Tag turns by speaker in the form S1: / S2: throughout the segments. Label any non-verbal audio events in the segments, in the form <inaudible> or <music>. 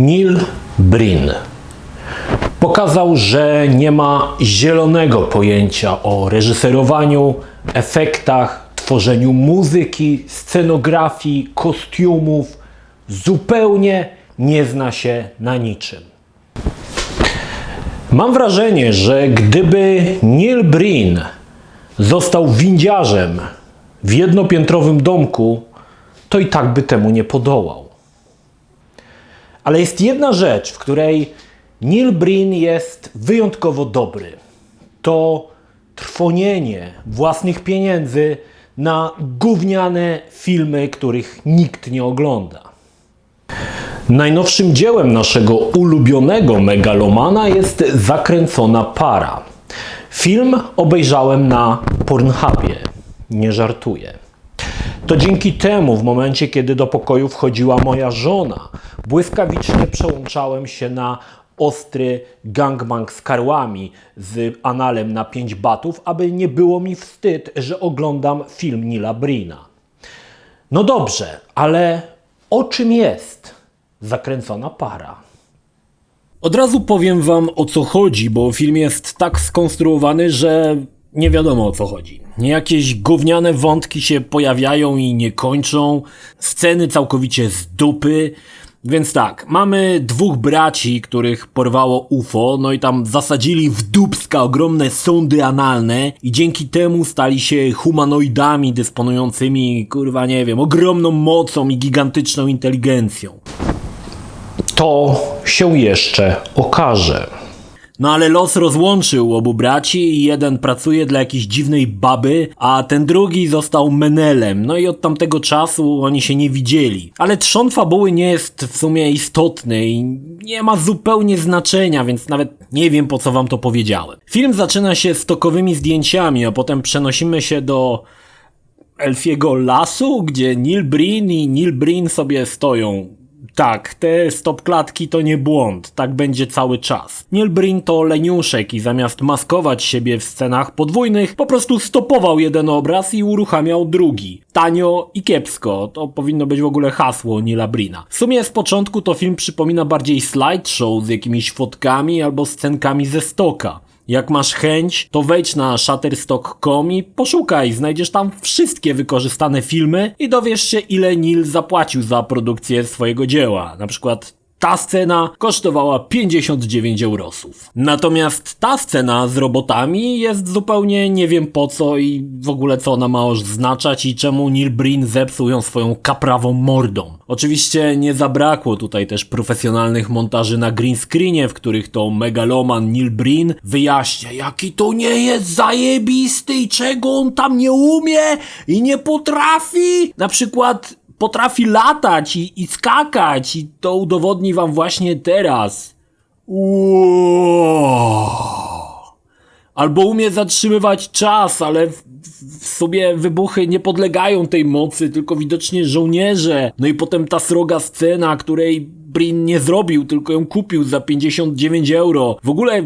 S1: Neil Brin pokazał, że nie ma zielonego pojęcia o reżyserowaniu, efektach, tworzeniu muzyki, scenografii, kostiumów. Zupełnie nie zna się na niczym. Mam wrażenie, że gdyby Neil Breen został windziarzem w jednopiętrowym domku, to i tak by temu nie podołał. Ale jest jedna rzecz, w której Neil Breen jest wyjątkowo dobry. To trwonienie własnych pieniędzy na gówniane filmy, których nikt nie ogląda. Najnowszym dziełem naszego ulubionego megalomana jest Zakręcona para. Film obejrzałem na Pornhubie. Nie żartuję. To dzięki temu, w momencie kiedy do pokoju wchodziła moja żona, błyskawicznie przełączałem się na ostry gangbang z karłami z analem na 5 batów, aby nie było mi wstyd, że oglądam film Nila Brina. No dobrze, ale o czym jest zakręcona para? Od razu powiem wam o co chodzi, bo film jest tak skonstruowany, że nie wiadomo o co chodzi. Jakieś gówniane wątki się pojawiają i nie kończą, sceny całkowicie z dupy. Więc tak, mamy dwóch braci, których porwało UFO, no i tam zasadzili w dubska ogromne sądy analne i dzięki temu stali się humanoidami dysponującymi, kurwa nie wiem, ogromną mocą i gigantyczną inteligencją. To się jeszcze okaże. No ale los rozłączył obu braci i jeden pracuje dla jakiejś dziwnej baby, a ten drugi został menelem. No i od tamtego czasu oni się nie widzieli. Ale trzon fabuły nie jest w sumie istotny i nie ma zupełnie znaczenia, więc nawet nie wiem po co wam to powiedziałem. Film zaczyna się stokowymi zdjęciami, a potem przenosimy się do elfiego lasu, gdzie Neil Breen i Neil Breen sobie stoją tak, te stopklatki to nie błąd, tak będzie cały czas. Nielbrin to leniuszek i zamiast maskować siebie w scenach podwójnych, po prostu stopował jeden obraz i uruchamiał drugi. Tanio i kiepsko, to powinno być w ogóle hasło Nila Brina. W sumie z początku to film przypomina bardziej slideshow z jakimiś fotkami albo scenkami ze stoka. Jak masz chęć, to wejdź na shutterstock.com i poszukaj, znajdziesz tam wszystkie wykorzystane filmy i dowiesz się ile Neil zapłacił za produkcję swojego dzieła. Na przykład ta scena kosztowała 59 eurosów. Natomiast ta scena z robotami jest zupełnie nie wiem po co i w ogóle co ona ma oznaczać i czemu Neil Breen zepsuł ją swoją kaprawą mordą. Oczywiście nie zabrakło tutaj też profesjonalnych montaży na green screenie, w których to megaloman Neil Breen wyjaśnia jaki to nie jest zajebisty i czego on tam nie umie i nie potrafi. Na przykład potrafi latać i, i skakać i to udowodni wam właśnie teraz. Albo umie zatrzymywać czas, ale w, w sobie wybuchy nie podlegają tej mocy, tylko widocznie żołnierze. No i potem ta sroga scena, której Brin nie zrobił, tylko ją kupił za 59 euro. W ogóle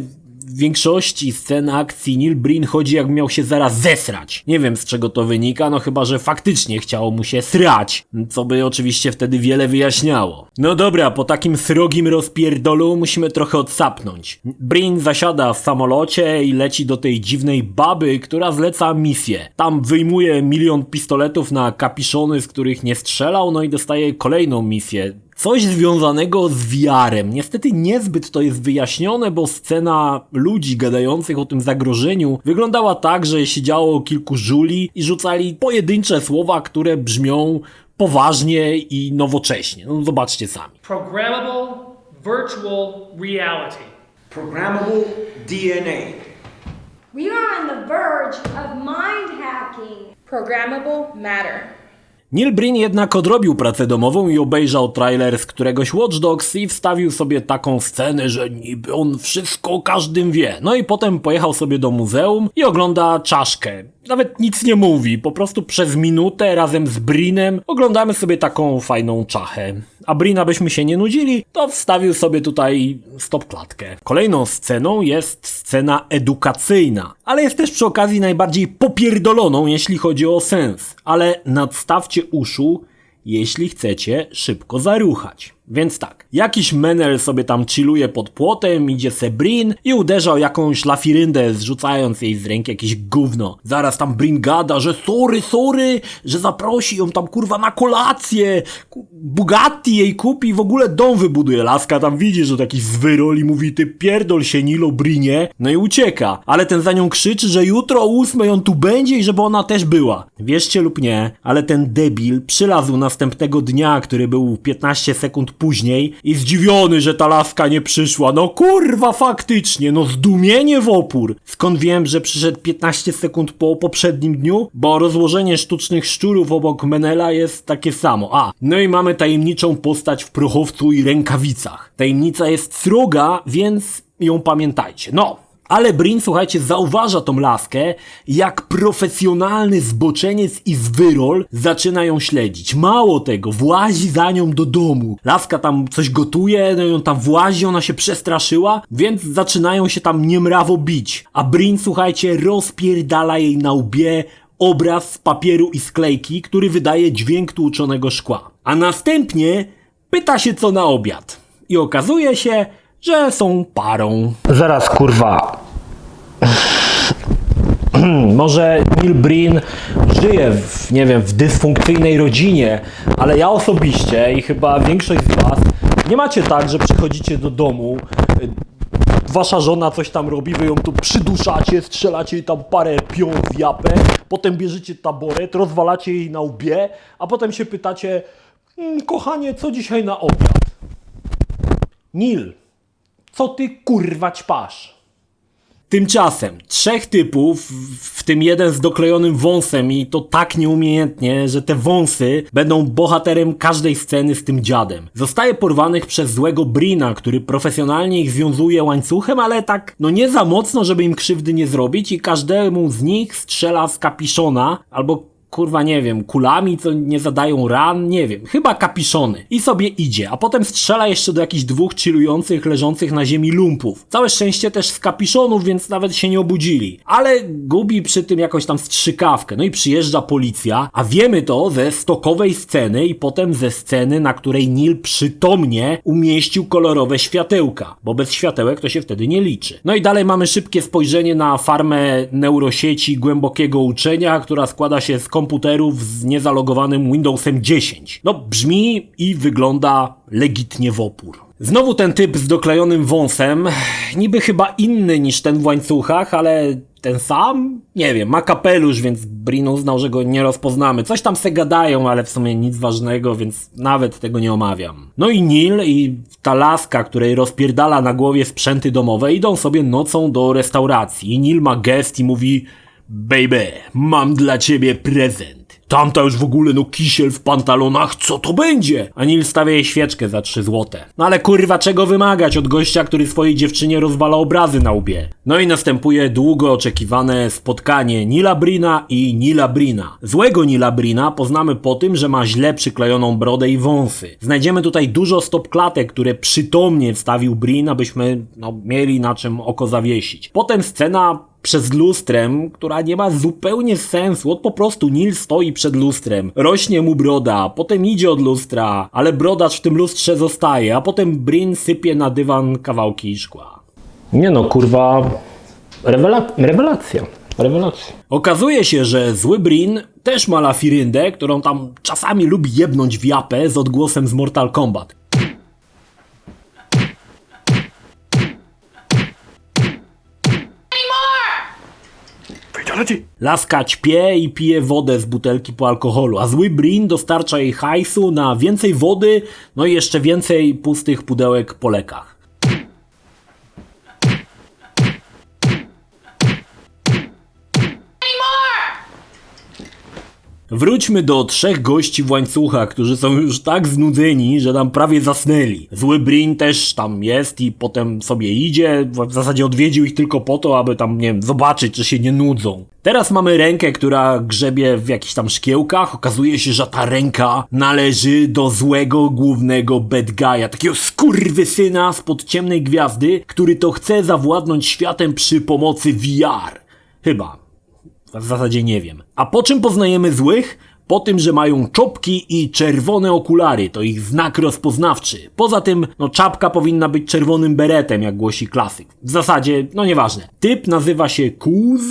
S1: w większości scen akcji Neil Breen chodzi jak miał się zaraz zesrać. Nie wiem z czego to wynika, no chyba, że faktycznie chciało mu się srać, co by oczywiście wtedy wiele wyjaśniało. No dobra, po takim srogim rozpierdolu musimy trochę odsapnąć. Breen zasiada w samolocie i leci do tej dziwnej baby, która zleca misję. Tam wyjmuje milion pistoletów na kapiszony, z których nie strzelał, no i dostaje kolejną misję coś związanego z VR-em. Niestety niezbyt to jest wyjaśnione, bo scena ludzi gadających o tym zagrożeniu wyglądała tak, że siedziało kilku żuli i rzucali pojedyncze słowa, które brzmią poważnie i nowocześnie. No zobaczcie sami.
S2: Programmable virtual reality.
S3: Programmable DNA.
S4: We are on the verge of mind hacking.
S5: Programmable matter.
S1: Neil Breen jednak odrobił pracę domową i obejrzał trailer z któregoś Watch Dogs i wstawił sobie taką scenę, że niby on wszystko o każdym wie. No i potem pojechał sobie do muzeum i ogląda czaszkę. Nawet nic nie mówi, po prostu przez minutę razem z Brinem oglądamy sobie taką fajną czachę. A Brina byśmy się nie nudzili, to wstawił sobie tutaj stopklatkę. Kolejną sceną jest scena edukacyjna, ale jest też przy okazji najbardziej popierdoloną, jeśli chodzi o sens. Ale nadstawcie uszu, jeśli chcecie szybko zaruchać. Więc tak, jakiś menel sobie tam chilluje pod płotem, idzie se Brin i uderza o jakąś lafiryndę, zrzucając jej z ręki jakieś gówno. Zaraz tam Brin gada, że sorry, sorry, że zaprosi ją tam kurwa na kolację, Bugatti jej kupi i w ogóle dom wybuduje. Laska tam widzi, że to jakiś zwyrol i mówi ty pierdol się Nilo Brinie, no i ucieka. Ale ten za nią krzyczy, że jutro o ósmej on tu będzie i żeby ona też była. Wierzcie lub nie, ale ten debil przylazł następnego dnia, który był 15 sekund później i zdziwiony, że ta laska nie przyszła. No kurwa faktycznie, no zdumienie w opór. Skąd wiem, że przyszedł 15 sekund po poprzednim dniu? Bo rozłożenie sztucznych szczurów obok Menela jest takie samo. A, no i mamy tajemniczą postać w prochowcu i rękawicach. Tajemnica jest sroga, więc ją pamiętajcie. No, ale Brin, słuchajcie, zauważa tą laskę, jak profesjonalny zboczeniec i zwyrol zaczyna ją śledzić. Mało tego, włazi za nią do domu. Laska tam coś gotuje, no on tam włazi, ona się przestraszyła, więc zaczynają się tam niemrawo bić. A Brin, słuchajcie, rozpierdala jej na łbie obraz z papieru i sklejki, który wydaje dźwięk tłuczonego szkła. A następnie pyta się co na obiad. I okazuje się, że są parą. Zaraz, kurwa. <clears throat> Może Neil Breen żyje w, nie wiem, w dysfunkcyjnej rodzinie, ale ja osobiście i chyba większość z Was nie macie tak, że przychodzicie do domu, y, wasza żona coś tam robi, wy ją tu przyduszacie, strzelacie jej tam parę pion w japę, potem bierzecie taboret, rozwalacie jej na łbie, a potem się pytacie, "Mm, kochanie, co dzisiaj na obiad? Nil, co ty kurwa ćpasz? Tymczasem trzech typów, w tym jeden z doklejonym wąsem i to tak nieumiejętnie, że te wąsy będą bohaterem każdej sceny z tym dziadem. Zostaje porwanych przez złego Brina, który profesjonalnie ich związuje łańcuchem, ale tak no nie za mocno, żeby im krzywdy nie zrobić i każdemu z nich strzela z kapiszona albo kurwa nie wiem, kulami, co nie zadają ran, nie wiem, chyba kapiszony. I sobie idzie, a potem strzela jeszcze do jakichś dwóch chillujących, leżących na ziemi lumpów. Całe szczęście też z kapiszonów, więc nawet się nie obudzili. Ale gubi przy tym jakąś tam strzykawkę. No i przyjeżdża policja, a wiemy to ze stokowej sceny i potem ze sceny, na której Neil przytomnie umieścił kolorowe światełka, bo bez światełek to się wtedy nie liczy. No i dalej mamy szybkie spojrzenie na farmę neurosieci głębokiego uczenia, która składa się z komputerów z niezalogowanym Windowsem 10. No brzmi i wygląda legitnie w opór. Znowu ten typ z doklejonym wąsem, niby chyba inny niż ten w łańcuchach, ale ten sam? Nie wiem, ma kapelusz, więc Brin uznał, że go nie rozpoznamy. Coś tam se gadają, ale w sumie nic ważnego, więc nawet tego nie omawiam. No i Neil i ta laska, której rozpierdala na głowie sprzęty domowe, idą sobie nocą do restauracji. I Neil ma gest i mówi Baby, mam dla ciebie prezent. Tamta już w ogóle no kisiel w pantalonach, co to będzie? A Nil stawia jej świeczkę za 3 złote. No ale kurwa czego wymagać od gościa, który swojej dziewczynie rozwala obrazy na łbie? No i następuje długo oczekiwane spotkanie Nila Brina i Nila Brina. Złego Nila Brina poznamy po tym, że ma źle przyklejoną brodę i wąsy. Znajdziemy tutaj dużo stopklatek, które przytomnie wstawił Brin, abyśmy no, mieli na czym oko zawiesić. Potem scena przez lustrem, która nie ma zupełnie sensu. Od po prostu Nil stoi przed lustrem, rośnie mu broda, potem idzie od lustra, ale brodacz w tym lustrze zostaje, a potem Brin sypie na dywan kawałki szkła. Nie no, kurwa, rewela- rewelacja. Rewelacja. Okazuje się, że zły Brin też ma lafiryndę, którą tam czasami lubi jebnąć w japę z odgłosem z Mortal Kombat. Laska ćpie i pije wodę z butelki po alkoholu, a zły Brin dostarcza jej hajsu na więcej wody, no i jeszcze więcej pustych pudełek po lekach. Wróćmy do trzech gości w łańcuchach, którzy są już tak znudzeni, że tam prawie zasnęli. Zły Brin też tam jest i potem sobie idzie, w zasadzie odwiedził ich tylko po to, aby tam, nie wiem, zobaczyć, czy się nie nudzą. Teraz mamy rękę, która grzebie w jakichś tam szkiełkach. Okazuje się, że ta ręka należy do złego głównego bad guy'a, takiego skurwysyna spod ciemnej gwiazdy, który to chce zawładnąć światem przy pomocy VR. Chyba. W zasadzie nie wiem. A po czym poznajemy złych? Po tym, że mają czopki i czerwone okulary, to ich znak rozpoznawczy. Poza tym, no czapka powinna być czerwonym beretem, jak głosi klasyk. W zasadzie, no nieważne. Typ nazywa się Kuz,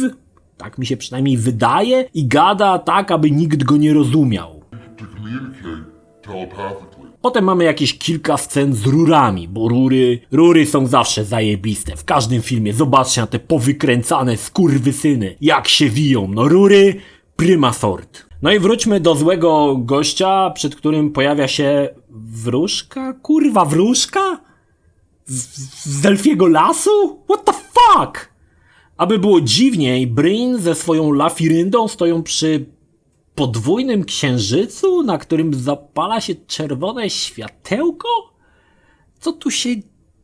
S1: tak mi się przynajmniej wydaje, i gada tak, aby nikt go nie rozumiał.
S5: to.
S1: Potem mamy jakieś kilka scen z rurami, bo rury, rury są zawsze zajebiste. W każdym filmie zobaczcie na te powykręcane skurwysyny, jak się wiją. No rury, prima sort. No i wróćmy do złego gościa, przed którym pojawia się wróżka? Kurwa, wróżka? Z, z elfiego lasu? What the fuck? Aby było dziwniej, Brin ze swoją lafiryndą stoją przy podwójnym księżycu, na którym zapala się czerwone światełko? Co tu się...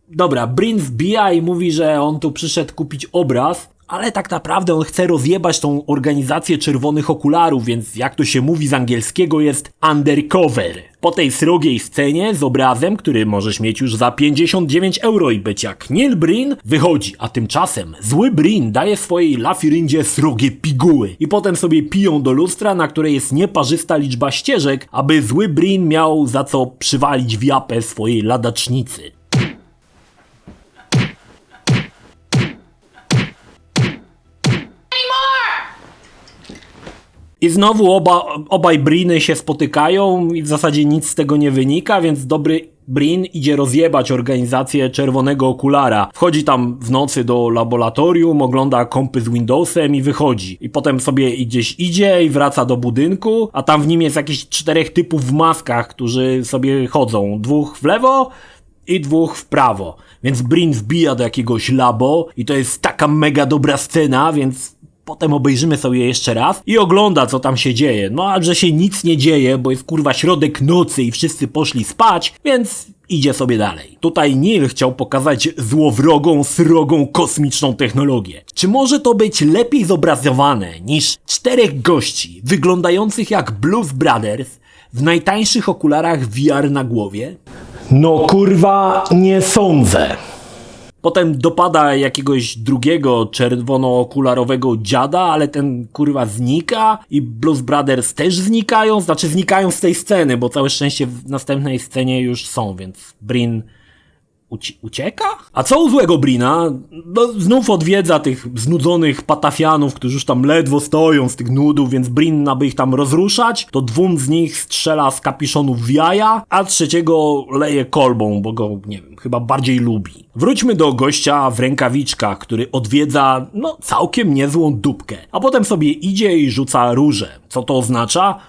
S1: Dobra, Brin wbija i mówi, że on tu przyszedł kupić obraz, ale tak naprawdę on chce rozjebać tą organizację czerwonych okularów, więc jak to się mówi z angielskiego jest undercover. Po tej srogiej scenie z obrazem, który możesz mieć już za 59 euro i być jak Neil Brin, wychodzi, a tymczasem zły Brin daje swojej lafiryndzie srogie piguły i potem sobie piją do lustra, na której jest nieparzysta liczba ścieżek, aby zły Brin miał za co przywalić w japę swojej ladacznicy. I znowu oba, obaj Briny się spotykają i w zasadzie nic z tego nie wynika, więc dobry Brin idzie rozjebać organizację Czerwonego Okulara. Wchodzi tam w nocy do laboratorium, ogląda kompy z Windowsem i wychodzi. I potem sobie gdzieś idzie i wraca do budynku, a tam w nim jest jakiś czterech typów w maskach, którzy sobie chodzą. Dwóch w lewo, i dwóch w prawo. Więc Brin wbija do jakiegoś labo i to jest taka mega dobra scena, więc potem obejrzymy sobie jeszcze raz i ogląda co tam się dzieje. No a że się nic nie dzieje, bo jest kurwa środek nocy i wszyscy poszli spać, więc idzie sobie dalej. Tutaj Neil chciał pokazać złowrogą, srogą, kosmiczną technologię. Czy może to być lepiej zobrazowane niż czterech gości wyglądających jak Blues Brothers w najtańszych okularach VR na głowie? No kurwa, nie sądzę. Potem dopada jakiegoś drugiego czerwono-okularowego dziada, ale ten kurwa znika i Blues Brothers też znikają, znaczy znikają z tej sceny, bo całe szczęście w następnej scenie już są, więc Brin ucieka? A co u złego Brina? No, znów odwiedza tych znudzonych patafianów, którzy już tam ledwo stoją z tych nudów, więc Brin, aby ich tam rozruszać, to dwóm z nich strzela z kapiszonów w jaja, a trzeciego leje kolbą, bo go, nie wiem, chyba bardziej lubi. Wróćmy do gościa w rękawiczkach, który odwiedza, no, całkiem niezłą dupkę, a potem sobie idzie i rzuca róże. Co to oznacza?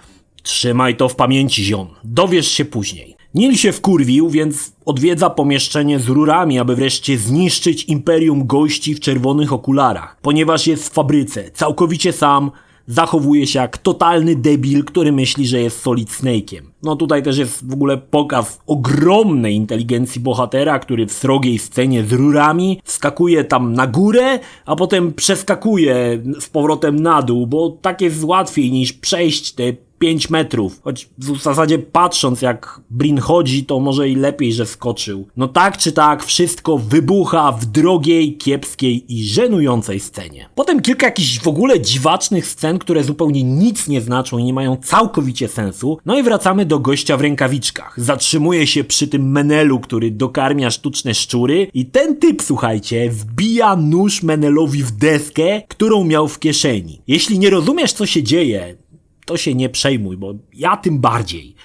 S1: Trzymaj to w pamięci, ziom. Dowiesz się później. Nil się wkurwił, więc odwiedza pomieszczenie z rurami, aby wreszcie zniszczyć imperium gości w czerwonych okularach. Ponieważ jest w fabryce, całkowicie sam, zachowuje się jak totalny debil, który myśli, że jest Solid Snake'iem. No tutaj też jest w ogóle pokaz ogromnej inteligencji bohatera, który w srogiej scenie z rurami skakuje tam na górę, a potem przeskakuje z powrotem na dół, bo tak jest łatwiej niż przejść te 5 metrów. Choć w zasadzie patrząc jak Brin chodzi, to może i lepiej, że skoczył. No tak czy tak, wszystko wybucha w drogiej, kiepskiej i żenującej scenie. Potem kilka jakichś w ogóle dziwacznych scen, które zupełnie nic nie znaczą i nie mają całkowicie sensu. No i wracamy do gościa w rękawiczkach. Zatrzymuje się przy tym Menelu, który dokarmia sztuczne szczury i ten typ, słuchajcie, wbija nóż Menelowi w deskę, którą miał w kieszeni. Jeśli nie rozumiesz co się dzieje, to się nie przejmuj, bo ja tym bardziej.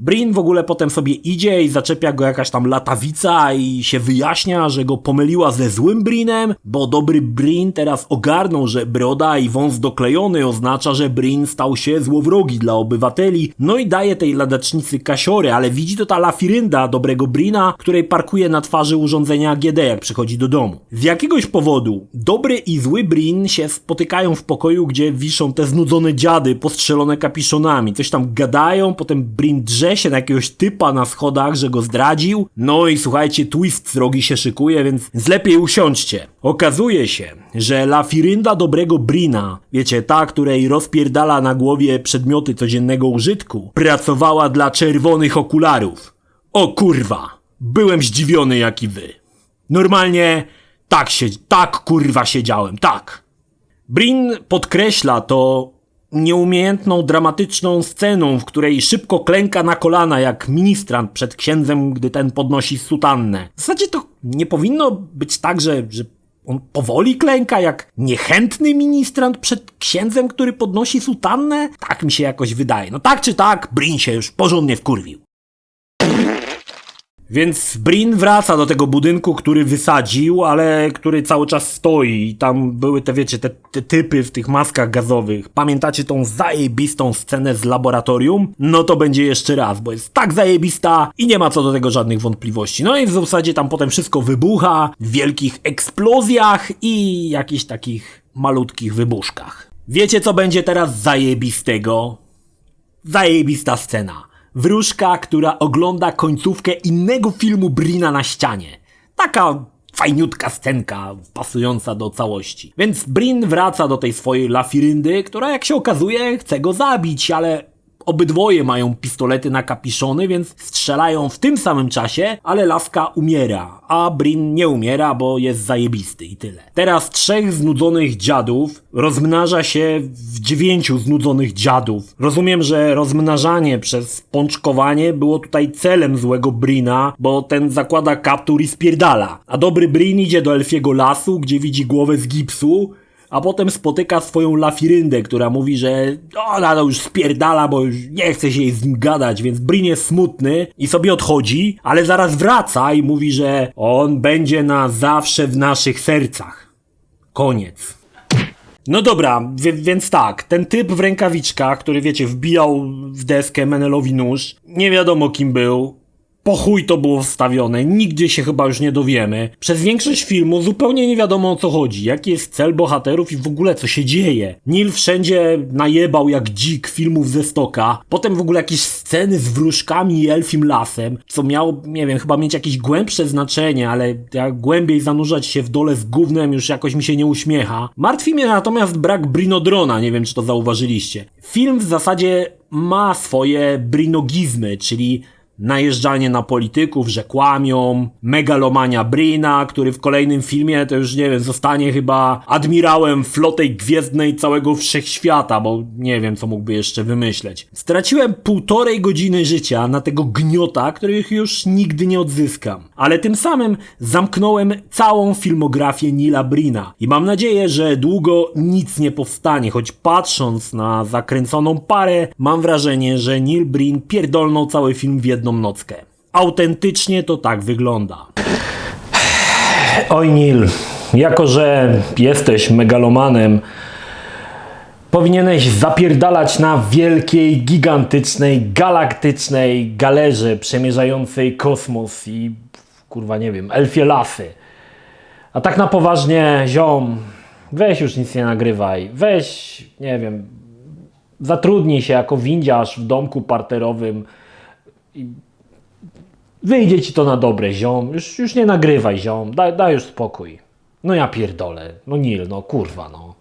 S1: Brin w ogóle potem sobie idzie i zaczepia go jakaś tam latawica i się wyjaśnia, że go pomyliła ze złym Brinem, bo dobry Brin teraz ogarnął, że broda i wąs doklejony oznacza, że Brin stał się złowrogi dla obywateli, no i daje tej ladacznicy kasiory, ale widzi to ta lafirynda dobrego Brina, której parkuje na twarzy urządzenia AGD, jak przychodzi do domu. Z jakiegoś powodu dobry i zły Brin się spotykają w pokoju, gdzie wiszą te znudzone dziady postrzelone kapiszonami, coś tam gadają, potem Brin drze się na jakiegoś typa na schodach, że go zdradził. No i słuchajcie, twist srogi się szykuje, więc, lepiej usiądźcie. Okazuje się, że lafirynda dobrego Brina, wiecie, ta, której rozpierdala na głowie przedmioty codziennego użytku, pracowała dla czerwonych okularów. O kurwa, byłem zdziwiony jak i wy. Normalnie tak się, tak kurwa siedziałem, tak. Brin podkreśla to nieumiejętną, dramatyczną sceną, w której szybko klęka na kolana jak ministrant przed księdzem, gdy ten podnosi sutannę. W zasadzie to nie powinno być tak, że, że on powoli klęka jak niechętny ministrant przed księdzem, który podnosi sutannę? Tak mi się jakoś wydaje. No tak czy tak, Brin się już porządnie wkurwił. Więc Brin wraca do tego budynku, który wysadził, ale który cały czas stoi. I tam były te, wiecie, te, te typy w tych maskach gazowych. Pamiętacie tą zajebistą scenę z laboratorium? No to będzie jeszcze raz, bo jest tak zajebista i nie ma co do tego żadnych wątpliwości. No i w zasadzie tam potem wszystko wybucha w wielkich eksplozjach i jakichś takich malutkich wybuszkach. Wiecie co będzie teraz zajebistego? Zajebista scena. Wróżka, która ogląda końcówkę innego filmu Brina na ścianie. Taka fajniutka scenka, pasująca do całości. Więc Brin wraca do tej swojej lafiryndy, która jak się okazuje chce go zabić, ale obydwoje mają pistolety na kapiszony, więc strzelają w tym samym czasie, ale laska umiera, a Brin nie umiera, bo jest zajebisty i tyle. Teraz trzech znudzonych dziadów rozmnaża się w dziewięciu znudzonych dziadów. Rozumiem, że rozmnażanie przez pączkowanie było tutaj celem złego Brina, bo ten zakłada kaptur i spierdala. A dobry Brin idzie do elfiego lasu, gdzie widzi głowę z gipsu, a potem spotyka swoją lafiryndę, która mówi, że ona już spierdala, bo już nie chce się jej z nim gadać, więc Brin jest smutny i sobie odchodzi, ale zaraz wraca i mówi, że on będzie na zawsze w naszych sercach. Koniec. No dobra, więc tak, ten typ w rękawiczkach, który wiecie, wbijał w deskę Menelowi nóż, nie wiadomo kim był, po chuj to było wstawione, nigdy się chyba już nie dowiemy. Przez większość filmu zupełnie nie wiadomo o co chodzi, jaki jest cel bohaterów i w ogóle co się dzieje. Neil wszędzie najebał jak dzik filmów ze stoka, potem w ogóle jakieś sceny z wróżkami i elfim lasem, co miało, nie wiem, chyba mieć jakieś głębsze znaczenie, ale jak głębiej zanurzać się w dole z gównem już jakoś mi się nie uśmiecha. Martwi mnie natomiast brak Brinodrona, nie wiem czy to zauważyliście. Film w zasadzie ma swoje brinogizmy, czyli najeżdżanie na polityków, że kłamią, megalomania Brina, który w kolejnym filmie to już nie wiem, zostanie chyba admirałem floty gwiezdnej całego wszechświata, bo nie wiem co mógłby jeszcze wymyśleć. Straciłem półtorej godziny życia na tego gniota, których już nigdy nie odzyskam. Ale tym samym zamknąłem całą filmografię Nila Brina i mam nadzieję, że długo nic nie powstanie, choć patrząc na zakręconą parę, mam wrażenie, że Neil Brin pierdolnął cały film w jedną nockę. Autentycznie to tak wygląda. Oj Neil, jako że jesteś megalomanem, powinieneś zapierdalać na wielkiej, gigantycznej, galaktycznej galerze przemierzającej kosmos i kurwa nie wiem, elfie lasy. A tak na poważnie, ziom, weź już nic nie nagrywaj. Weź, nie wiem, zatrudnij się jako windziarz w domku parterowym i wyjdzie ci to na dobre, ziom. Już, już nie nagrywaj, ziom. Daj, daj już spokój. No ja pierdolę. No Nil, no kurwa, no.